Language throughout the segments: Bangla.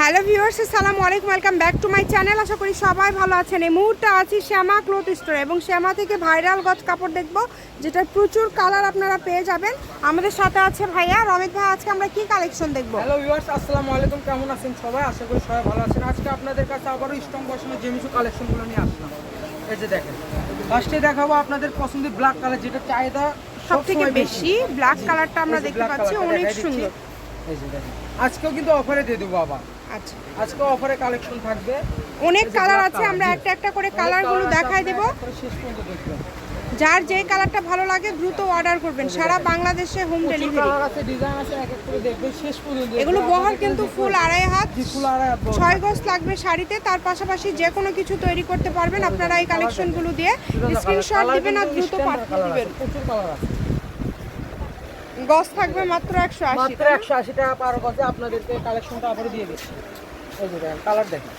হ্যালো ভিউয়ার্স আসসালামু আলাইকুম welcome back to my channel আশা করি সবাই ভালো আছেন। এই মুহূর্তে আছি শ্যামা ক্লথ স্টোর এবং শ্যামা থেকে ভাইরাল গজ কাপড় দেখব যেটা প্রচুর কালার আপনারা পেয়ে যাবেন। আমাদের সাথে আছে ভাইয়া রমিত ভাই আজকে আমরা কি কালেকশন দেখব? হ্যালো ভিউয়ার্স আসসালামু আলাইকুম কেমন আছেন সবাই? আশা করি সবাই ভালো আছেন। আজকে আপনাদের কাছে আবারও স্ট্রং বসানোর জেমিসু কালেকশনগুলো নিয়ে আসলাম। এই যে দেখেন ফার্স্টে দেখাবো আপনাদের পছন্দের ব্ল্যাক কালার যেটা চাহিদা সব থেকে বেশি। ব্ল্যাক কালারটা আমরা দেখতে পাচ্ছি অনেক সুন্দর। এই যে দেখেন আজকেও কিন্তু অফারে দিয়ে দেবো আবার। আচ্ছা। আজকে অফারে কালেকশন থাকবে। অনেক কালার আছে আমরা একটা একটা করে কালারগুলো দেখাই দেব। যার যেই কালারটা ভালো লাগে দ্রুত অর্ডার করবেন। সারা বাংলাদেশে হোম ডেলিভারি এগুলো দেখবেন। কিন্তু ফুল আড়াই হাত। ছয় গজ লাগবে শাড়িতে তার পাশাপাশি যে কোনো কিছু তৈরি করতে পারবেন। আপনারা এই কালেকশনগুলো দিয়ে স্ক্রিনশট দিবেন আর দ্রুত পাঠিয়ে দিবেন। প্রচুর কালার আছে। গজ থাকবে মাত্র একশো আশি মাত্র একশো আশি টাকা পার গজে আপনাদেরকে কালেকশনটা আবার দিয়ে দিচ্ছি। এই যে কালার দেখেন।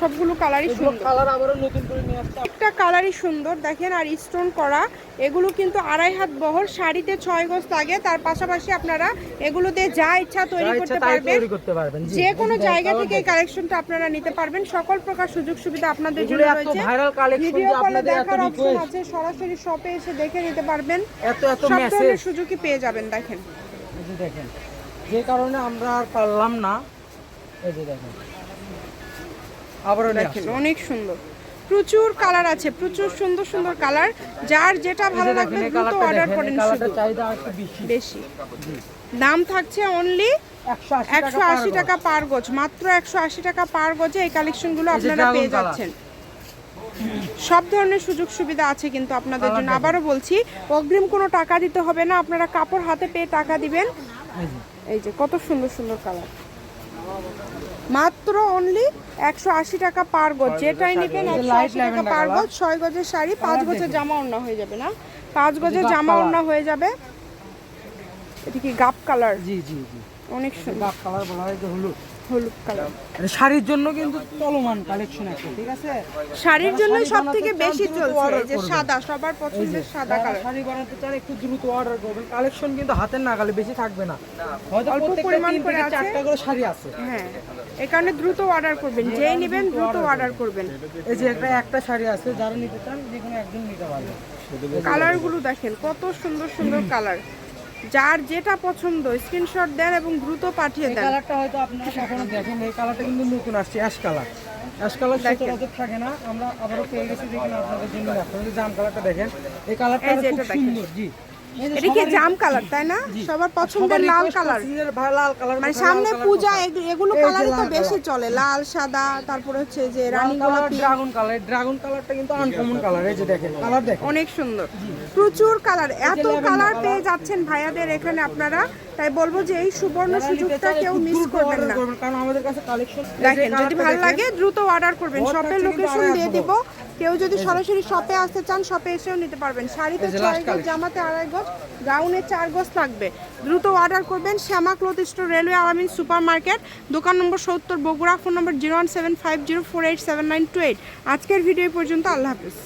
সবগুলো কালারই সুন্দর। কালার আবারও নতুন করে নিয়ে আসছে। একটা কালারই সুন্দর। দেখেন আর স্টোন করা। এগুলো কিন্তু আড়াই হাত বহর শাড়িতে ছয় গজ লাগে। তার পাশাপাশি আপনারা এগুলো দিয়ে যা ইচ্ছা তৈরি করতে পারবেন। যে কোনো জায়গা থেকে এই কালেকশনটা আপনারা নিতে পারবেন। সকল প্রকার সুযোগ সুবিধা আপনাদের জন্য রয়েছে। ভাইরাল কালেকশন ভিডিও কলে আপনাদের এত দেখার অপশন রিকোয়েস্ট আছে। সরাসরি শপে এসে দেখে নিতে পারবেন। এত এত মেসেজ সুযোগই পেয়ে যাবেন দেখেন। দেখেন। যে কারণে আমরা আর পারলাম না। এই যে দেখেন। আবারও দেখেন অনেক সুন্দর। প্রচুর কালার আছে প্রচুর সুন্দর সুন্দর কালার। যার যেটা ভালো লাগবে দ্রুত অর্ডার করেন। বেশি। দাম থাকছে অনলি একশো আশি টাকা পার গজ। মাত্র একশো আশি টাকা পার গজে এই কালেকশনগুলো আপনারা পেয়ে যাচ্ছেন। সব ধরনের সুযোগ সুবিধা আছে কিন্তু আপনাদের জন্য। আবারও বলছি অগ্রিম কোনো টাকা দিতে হবে না। আপনারা কাপড় হাতে পেয়ে টাকা দিবেন। এই যে। কত সুন্দর সুন্দর কালার মাত্র অনলি একশো আশি টাকা পার গজ। যেটাই নেবেন একশো আশি টাকা পার গজ ছয় গজের শাড়ি পাঁচ গজের জামা ওড়না হয়ে যাবে না। পাঁচ গজের জামা অন্য ওড়না হয়ে যাবে। এটা কি গাপ কালার জি জি জি। অনেক সুন্দর। কালার বলা হয় যে হলুদ। হলুদ কালার শাড়ির জন্য কিন্তু চলমান কালেকশন একটা ঠিক আছে? শাড়ির জন্য সব থেকে বেশি দ্রুত চলছে যে করবেন। সাদা সবার যে, পছন্দের সাদা কালার শাড়ি বানাতে চান একটু দ্রুত অর্ডার করবেন। কালেকশন কিন্তু হাতের নাগালে বেশি থাকবে না। হয়তো অল্প পরিমাণ করে আছে। চারটা করে শাড়ি আছে। হ্যাঁ এই কারণে দ্রুত অর্ডার করবেন যেই নেবেন দ্রুত অর্ডার করবেন। এই যে একটা একটা শাড়ি আছে যারা নিতে চান যে কোনো একজন নিতে পারবে। কালারগুলো দেখেন কত সুন্দর সুন্দর কালার যার যেটা পছন্দ স্ক্রিনশট দেন এবং দ্রুত পাঠিয়ে এই দেন। কালারটা হয়তো আপনারা এখনও দেখেন এই কালারটা কিন্তু নতুন আসছে অ্যাশ কালার অ্যাশ কালার সচরাচর থাকে না আমরা আবারও পেয়ে গেছি দেখুন আপনাদের জন্য। আপনাদের জাম কালারটা দেখেন এই কালারটা খুব সুন্দর জি। এটা কি জাম কালার তাই না? সবার পছন্দের লাল কালার। লাল কালার মানে সামনে পূজা এগুলো কালারই তো বেশি চলে লাল সাদা তারপরে হচ্ছে যে রানী গোলাপি। ড্রাগন কালার ড্রাগন কালারটা কিন্তু আনকমন কালার এই যে দেখেন কালার দেখেন। অনেক সুন্দর। প্রচুর কালার এত কালার পেয়ে যাচ্ছেন ভাইয়াদের এখানে আপনারা। তাই বলব যে এই সুবর্ণ সুযোগটা কেউ মিস দ্রুত করবেন না। কারণ আমাদের কাছে কালেকশন দেখেন যদি ভালো লাগে দ্রুত অর্ডার করবেন। শপের লোকেশন দিয়ে দিব। কেউ যদি সরাসরি শপে আসতে চান শপে এসেও নিতে পারবেন। শাড়িতে ছয় গজ জামাতে আড়াই গজ গাউনে চার গজ লাগবে। দ্রুত অর্ডার করবেন Shyama cloth store railway Alamin super market দোকান নম্বর সত্তর Bogura phone number zero one seven five zero four eight seven nine two eight. আজকের ভিডিও পর্যন্ত আল্লাহ হাফিজ।